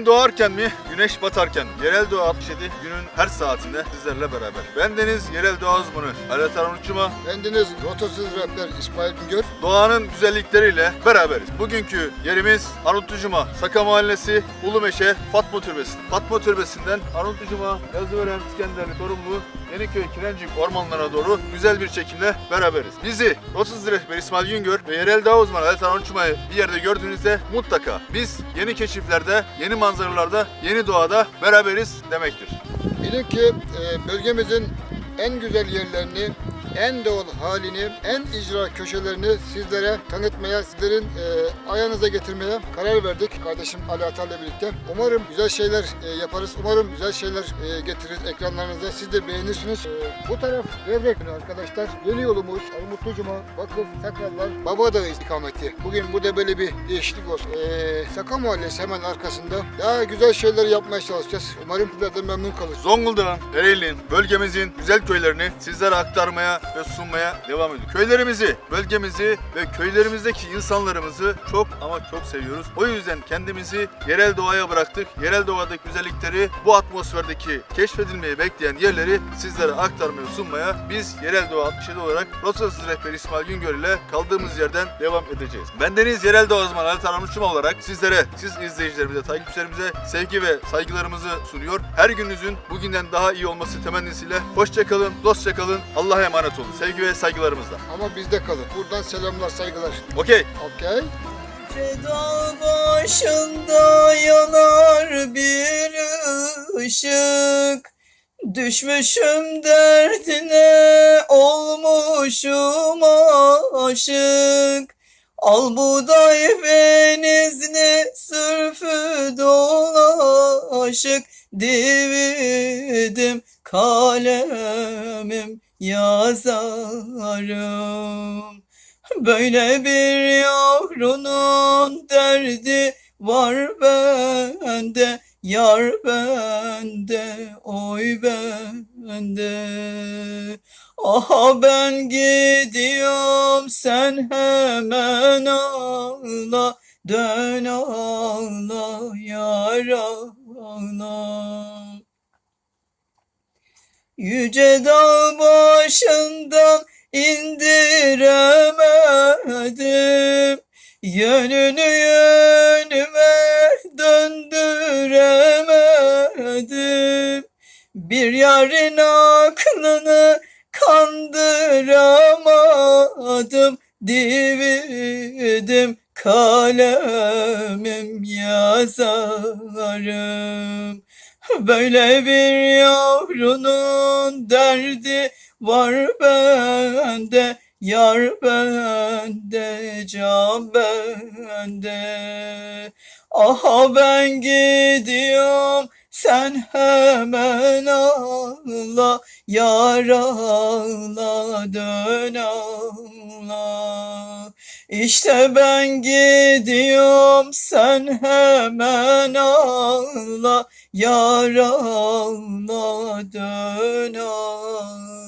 Gün doğarken mi, güneş batarken? Yerel Doğa 67 günün her saatinde sizlerle beraber. Ben Deniz Yerel Doğa uzmanı Ali Taran Uçuma. Bendeniz rotasız rapper İsmail Güngör. Doğanın güzellikleriyle beraberiz. Bugünkü yerimiz Arnavutlucuma, Saka Mahallesi, Ulumeşe, Fatma Türbesi. Fatma Türbesi'nden Arnavutlucuma, Yazıveren, İskenderli, Torumlu, Yeniköy, Kirencik ormanlarına doğru güzel bir çekimle beraberiz. Bizi rotasız rehber İsmail Güngör ve yerel dağ uzmanı Ali Taran Uçuma'yı bir yerde gördüğünüzde mutlaka biz yeni keşiflerde, yeni manzaralarda, yeni doğada beraberiz demektir. Bilin ki e, bölgemizin en güzel yerlerini, en doğal halini, en icra köşelerini sizlere tanıtmaya, sizlerin e, ayağınıza getirmeye karar verdik kardeşim Ali Atal'la birlikte. Umarım güzel şeyler e, yaparız. Umarım güzel şeyler e, getiririz ekranlarınıza. Siz de beğenirsiniz. E, bu taraf Devrek arkadaşlar. Yeni yolumuz Armutlucuma, Vakıf, Sakallar, Babadağ istikameti. Bugün burada böyle bir değişiklik olsun. E, Saka Mahallesi hemen arkasında. Daha güzel şeyler yapmaya çalışacağız. Umarım sizler de memnun kalırsınız. Zonguldak'ın, Ereğli'nin, bölgemizin güzel köylerini sizlere aktarmaya ve sunmaya devam ediyoruz. Köylerimizi, bölgemizi ve köylerimizdeki insanlarımızı çok ama çok seviyoruz. O yüzden kendimizi yerel doğaya bıraktık. Yerel doğadaki güzellikleri, bu atmosferdeki keşfedilmeyi bekleyen yerleri sizlere aktarmaya, sunmaya biz Yerel Doğa 67 olarak Rotasız Rehber İsmail Güngör ile kaldığımız yerden devam edeceğiz. Ben Deniz Yerel Doğa uzmanı Ali Taran Uçum olarak sizlere, siz izleyicilerimize, takipçilerimize sevgi ve saygılarımızı sunuyor. Her gününüzün bugünden daha iyi olması temennisiyle hoşça kalın, dostça kalın, Allah'a emanet olun. Sevgi ve saygılarımızla. Ama bizde kalın. Buradan selamlar, saygılar. Okey. Okey. Dağ başında yanar bir ışık Düşmüşüm derdine olmuşum aşık Al buğday benizli sürfü dolaşık Dividim kalemim yazarım. Böyle bir yavrunun derdi var bende. Yar bende, oy bende. Aha ben gidiyorum sen hemen ağla. Dön ağla yar ağla Yüce dağ başından indiremedim. Yönünü yönüme döndüremedim. Bir yarın aklını kandıramadım. Dividim kalemim yazarım Böyle bir yavrunun derdi var bende Yar bende, can bende. Aha ben gidiyorum sen hemen ağla Yar ağla dön ağla. İşte ben gidiyorum sen hemen ağla Yar ağla dön ağla